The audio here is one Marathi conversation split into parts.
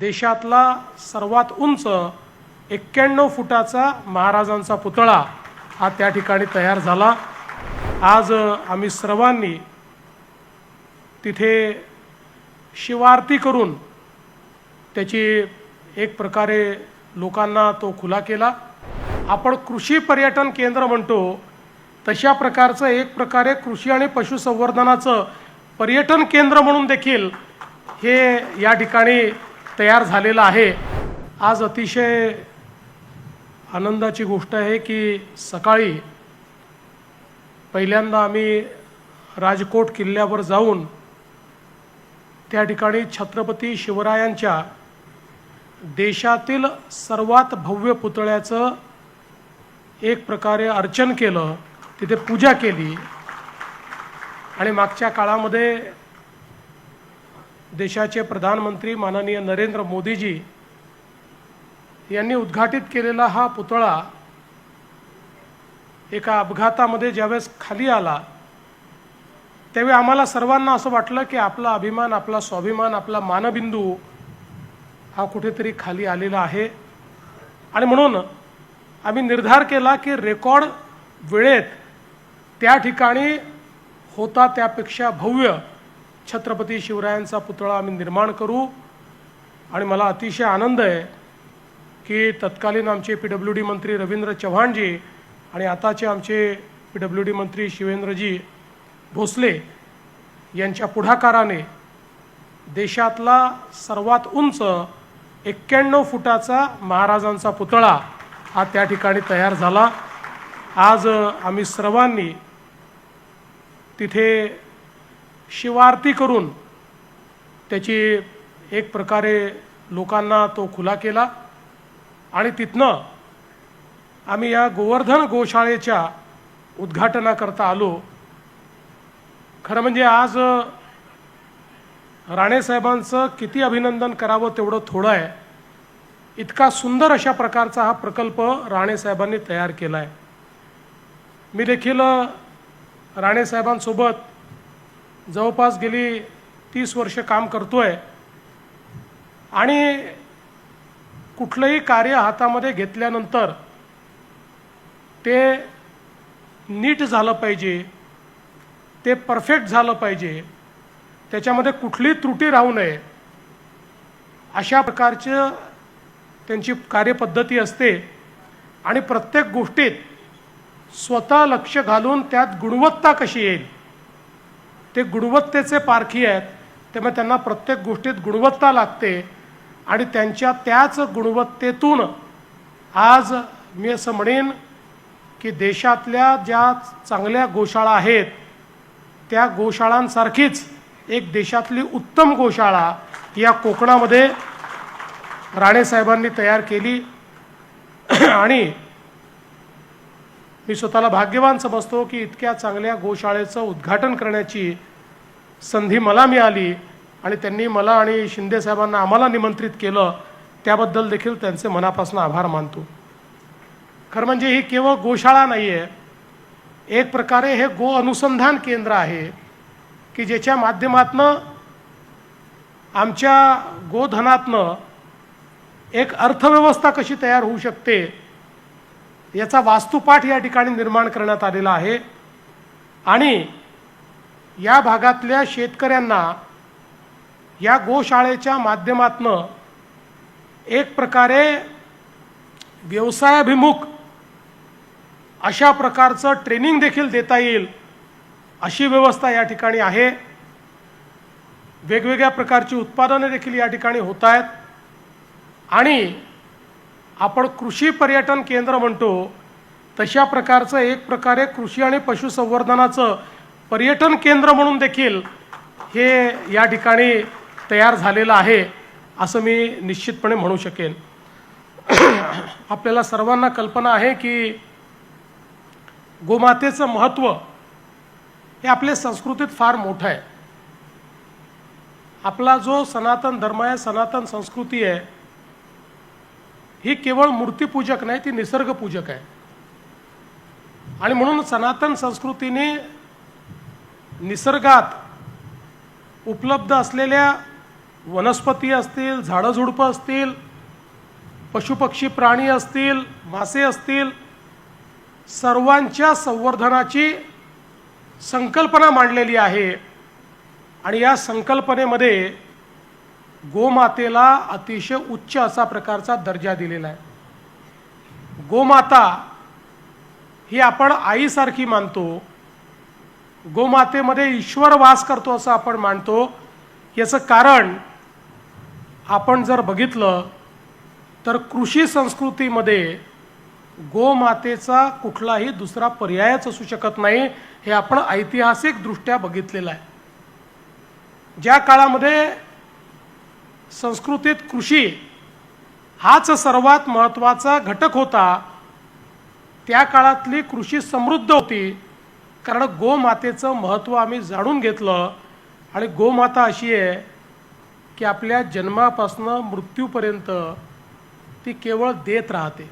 देशातला सर्वात उंच एक्क्याण्णव फुटाचा महाराजांचा पुतळा हा त्या ठिकाणी तयार झाला. आज आम्ही सर्वांनी तिथे शिवारती करून त्याची एक प्रकारे लोकांना तो खुला केला. आपण कृषी पर्यटन केंद्र म्हणतो तशा प्रकारचं एक प्रकारे कृषी आणि पशुसंवर्धनाचं पर्यटन केंद्र म्हणून देखील हे या ठिकाणी तयार झालेला आहे. आज अतिशय आनंदाची गोष्ट आहे की सकाळी पहिल्यांदा आम्ही राजकोट किल्ल्यावर जाऊन त्या ठिकाणी छत्रपती शिवरायांच्या देशातील सर्वात भव्य पुतळ्याचं एक प्रकारे अर्चन केलं तिथे पूजा केली. आणि मागच्या काळामध्ये देशाचे प्रधानमंत्री माननीय नरेंद्र मोदीजी यांनी उद्घाटित केलेला हा पुतळा एका अपघातामध्ये ज्यावेळेस खाली आला त्यावेळी आम्हाला सर्वांना असं वाटलं की आपला अभिमान आपला स्वाभिमान आपला मानबिंदू हा कुठेतरी खाली आलेला आहे. आणि म्हणून आम्ही निर्धार केला की रेकॉर्ड वेळेत त्या ठिकाणी होता त्यापेक्षा भव्य छत्रपती शिवरायांचा पुतळा आम्ही निर्माण करू. आणि मला अतिशय आनंद आहे की तत्कालीन आमचे पी डब्ल्यू डी मंत्री रवींद्र चव्हाणजी आणि आताचे आमचे पी डब्ल्यू डी मंत्री शिवेंद्रजी भोसले यांच्या पुढाकाराने देशातला सर्वात उंच एक्क्याण्णव फुटाचा महाराजांचा पुतळा हा त्या ठिकाणी तयार झाला. आज आम्ही सर्वांनी तिथे शिवारती करून त्याची एक प्रकारे लोकांना तो खुला केला. आणि तिथनं आम्ही या गोवर्धन गोशाळेच्या उद्घाटनाकरता आलो. खरं म्हणजे आज राणेसाहेबांचं किती अभिनंदन करावं तेवढं थोडं आहे. इतका सुंदर अशा प्रकारचा हा प्रकल्प राणेसाहेबांनी तयार केला आहे मी देखील राणेसाहेबांसोबत जवळपास गेली तीस वर्ष काम करतो आहे आणि कुठलंही कार्य हातामध्ये घेतल्यानंतर ते नीट झालं पाहिजे ते परफेक्ट झालं पाहिजे त्याच्यामध्ये कुठलीही त्रुटी राहू नये. अशा प्रकारचं त्यांची कार्यपद्धती असते आणि प्रत्येक गोष्टीत स्वतः लक्ष घालून त्यात गुणवत्ता कशी येईल? ते गुणवत्तेचे पारखी आहेत त्यामुळे त्यांना प्रत्येक गोष्टीत गुणवत्ता लागते. आणि त्यांच्या त्याच गुणवत्तेतून आज मी असं म्हणेन की देशातल्या ज्या चांगल्या गोशाळा आहेत त्या गोशाळांसारखीच एक देशातली उत्तम गोशाळा या कोकणामध्ये राणेसाहेबांनी तयार केली. आणि मी स्वतःला भाग्यवान समजतो की इतक्या चांगल्या गोशाळेचं उद्घाटन करण्याची संधी मला मिळाली आणि त्यांनी मला आणि शिंदे साहेबांना आम्हाला निमंत्रित केलं त्याबद्दल देखील त्यांचे मनापासून आभार मानतो. खरं म्हणजे ही केवळ गोशाळा नाही आहे एक प्रकारे हे गो अनुसंधान केंद्र आहे की ज्याच्या माध्यमातनं आमच्या गोधनातनं एक अर्थव्यवस्था कशी तयार होऊ शकते याचा वास्तुपाठ या ठिकाणी निर्माण करण्यात आलेला आहे. आणि या भागातल्या शेतकऱ्यांना या गोशाळेच्या माध्यमातनं एक प्रकारे व्यवसायाभिमुख अशा प्रकारचं ट्रेनिंग देखील देता येईल अशी व्यवस्था या ठिकाणी आहे. वेगवेगळ्या प्रकारची उत्पादनं देखील या ठिकाणी होत आहेत. आणि आपण कृषी पर्यटन केंद्र म्हणतो तशा प्रकारचं एक प्रकारे कृषी आणि पशुसंवर्धनाचं पर्यटन केंद्र म्हणून देखील हे या ठिकाणी तयार झालेलं आहे असं मी निश्चितपणे म्हणू शकेन. आपल्याला सर्वांना कल्पना आहे की गोमातेचं महत्त्व हे आपल्या संस्कृतीत फार मोठं आहे. आपला जो सनातन धर्म आहे सनातन संस्कृती आहे ही केवळ मूर्तीपूजक नाही ती निसर्गपूजक आहे. आणि म्हणून सनातन संस्कृतीने निसर्गात उपलब्ध असलेल्या वनस्पती असतील झाडंझुडपं असतील पशुपक्षी प्राणी असतील मासे असतील सर्वांच्या संवर्धनाची संकल्पना मांडलेली आहे. आणि या संकल्पनेमध्ये गोमातेला अतिशय उच्च असा प्रकारचा दर्जा दिलेला आहे. गोमाता ही आपण आईसारखी मानतो. गोमातेमध्ये ईश्वर वास करतो असं आपण मानतो. याचं कारण आपण जर बघितलं तर कृषी संस्कृतीमध्ये गोमातेचा कुठलाही दुसरा पर्यायच असू शकत नाही हे आपण ऐतिहासिकदृष्ट्या बघितलेलं आहे. ज्या काळामध्ये संस्कृतीत कृषी हाच सर्वात महत्त्वाचा घटक होता. त्या काळातली कृषी समृद्ध होती. कारण गोमातेचं महत्त्व आम्ही जाणून घेतलं. आणि गोमाता अशी आहे की आपल्या जन्मापासनं मृत्यूपर्यंत ती केवळ देत राहते.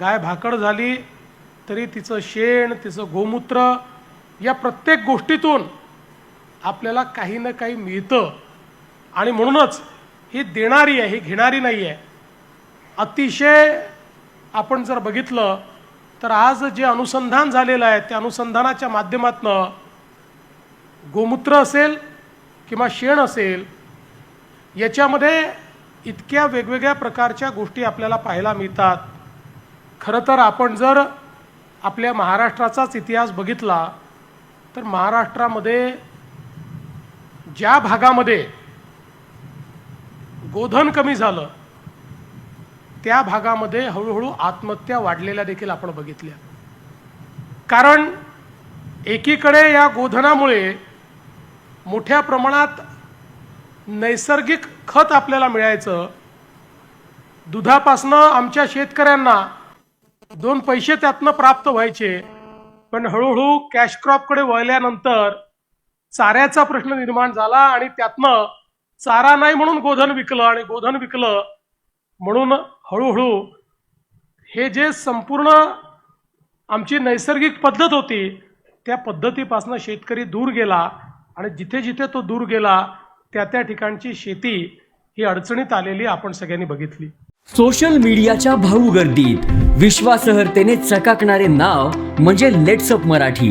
गाय भाकड झाली तरी तिचं शेण तिचं गोमूत्र या प्रत्येक गोष्टीतून आपल्याला काही ना काही मिळतं. आणि म्हणूनच ही देणारी आहे ही घेणारी नाही आहे. अतिशय आपण जर बघितलं तर आज जे अनुसंधान झालेलं आहे त्या अनुसंधानाच्या माध्यमातनं गोमूत्र असेल किंवा शेण असेल याच्यामध्ये इतक्या वेगवेगळ्या प्रकारच्या गोष्टी आपल्याला पाहायला मिळतात. खरं तर आपण जर आपल्या महाराष्ट्राचाच इतिहास बघितला तर महाराष्ट्रामध्ये ज्या भागामध्ये गोधन कमी झालं त्या भागामध्ये हळूहळू आत्महत्या वाढलेल्या देखील आपण बघितल्या. कारण एकीकडे या गोधनामुळे मोठ्या प्रमाणात नैसर्गिक खत आपल्याला मिळायचं दुधापासनं आमच्या शेतकऱ्यांना दोन पैसे त्यातनं प्राप्त व्हायचे पण हळूहळू कॅश क्रॉपकडे वळल्यानंतर चाऱ्याचा प्रश्न निर्माण झाला आणि त्यातनं चारा नाही म्हणून गोधन विकलं आणि गोधन विकलं म्हणून हळूहळू हे जे संपूर्ण आमची नैसर्गिक पद्धत होती त्या पद्धतीपासून शेतकरी दूर गेला आणि जिथे जिथे तो दूर गेला त्या त्या ठिकाणची शेती ही अडचणीत आलेली आपण सगळ्यांनी बघितली. सोशल मीडियाच्या भाऊ गर्दीत विश्वासार्हतेने चकाकणारे नाव म्हणजे लेट्सअप मराठी.